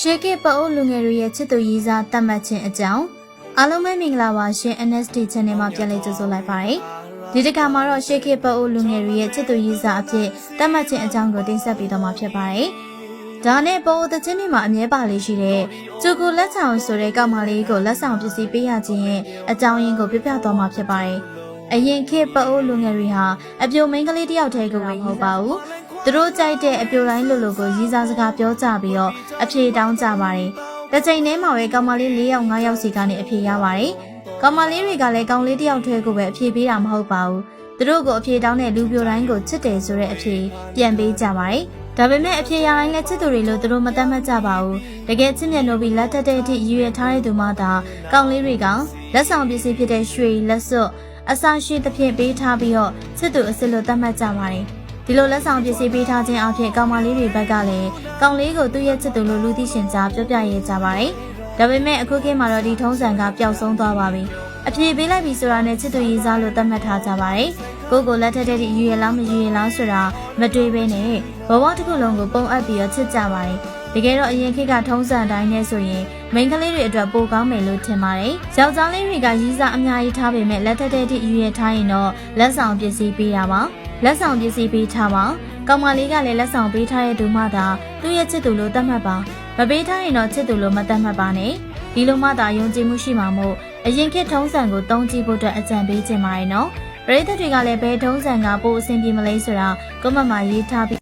ရှေကေပအိုလူငယ်တွေရဲ့ချစ်သူရည်စားတတ်မှတ်ခြင်းအကြောင်းအားလုံးပဲမင်္ဂလာပါရှင် NST Channel မှာပြန်လည်ကြိုဆိုလိုက်ပါတယ်ဒီတစ်ခါမှာတော့ရှေကေပအိုလူငယ်တွေရဲ့ချစ်သူရည်စားအဖြစ်တတ်မှတ်ခြင်းအကြောင်းကိုတင်ဆက်ပေးတော့မှာဖြစ်ပါတယ်ဒါနဲ့ပိုသချင်းတွေမှာအမြဲပါလေးရှိတဲ့ကျူကူလက်ဆောင်ဆိုတဲ့ကောက်မလေးကိုလက်ဆောင်ပစ္စည်းပေးရခြင်းရဲ့အကြောင်းရင်းကိုပြပြသွားမှာဖြစ်ပါတယ်အရင်ခေတ်ပအိုလူငယ်တွေဟာအပြိုမိန်းကလေးတယောက်တည်းကိုမဟုတ်ပါဘူး သူတို့ကြိုက်တဲ့အပြိုတိုင်းလိုလိုကိုရည်စားစကားပြောကြပြီးတော့အဖြေတောင်းကြပါတယ်တစ်ချိန်တည်းမှာပဲကောင်မလေး၄ယောက်၅ယောက်စီကနေအဖြေရပါတယ်ကောင်မလေးတွေကလည်းကောင်လေးတယောက်တည်းကိုပဲအဖြေပေးတာမဟုတ်ပါဘူးသူတို့ကိုအဖြေတောင်းတဲ့လူပြိုတိုင်းကိုချစ်တယ်ဆိုတဲ့အဖြေပြန်ပေးကြပါတယ်ဒါပေမဲ့အဖြေရတိုင်းလည်းချစ်သူတွေလို့သူတို့မတတ်မှတ်ကြပါဘူးတကယ်ချစ်မြတ်လို့ပြီးလက်ထက်တဲ့အထိရည်ရွယ်ထားတဲ့သူမှသာကောင်လေးတွေကလက်ဆောင်ပစ္စည်းဖြစ်တဲ့ရွှေလက်စွပ်အစာရှိသဖြင့်ပေးထားပြီးတော့ချစ်သူအစ်စ်လို့သတ်မှတ်ကြပါတယ် ဒီလိုလက်ဆောင်ပစ္စည်းပေးထားခြင်းအပြင်ကောင်မလေးတွေဘက်ကလည်းကောင်လေးကိုသူ့ရဲ့ချစ်သူလိုလူသိရှင်ကြားပြောပြရဲကြပါတယ်ဒါပေမဲ့အခုခေတ်မှာတော့ဒီထုံးစံကပျောက်ဆုံးသွားပါပြီအပြေပေးလိုက်ပြီဆိုတာနဲ့ချစ်သူရည်စားလို့သတ်မှတ်ထားကြပါတယ်ကိုကိုလက်ထက်တဲ့ယူရလားမယူရလားဆိုတာမတွေးဘဲနဲ့ဘဝတစ်ခုလုံးကိုပုံအပ်ပြီးတော့ချစ်ကြပါတယ်တကယ်တော့အရင်ခေတ်ကထုံးစံတိုင်းနဲ့ဆိုရင်မိန်းကလေးတွေအတွက်ပိုကောင်းမယ်လို့ထင်ပါတယ်။ယောက်ျားလေးတွေကရည်စားအများကြီးထားပေမဲ့လက်ထက်တဲ့အထိယူရထားရင်တော့လက်ဆောင်ပစ္စည်းပေးတာပါ။ လက်ဆောင်ပစ္စည်းပေးထားပါ။ကောင်မလေးကလည်းလက်ဆောင်ပေးထားတဲ့သူမှသာသူ့ရဲ့ချစ်သူလို့သတ်မှတ်ပါ။မပေးထားရင်တော့ချစ်သူလို့မသတ်မှတ်ပါနဲ့။ဒီလိုမှသာယုံကြည်မှုရှိမှာမို့အရင်ခေတ်ထုံးစံကိုတုံးကြည့်ဖို့အတွက်အကြံပေးချင်ပါတယ်နော်။ပရိသတ်တွေကလည်းဘယ်ထုံးစံကပိုအဆင်ပြေမလဲဆိုတာကွန်မန့်မှာရေးထားပြီး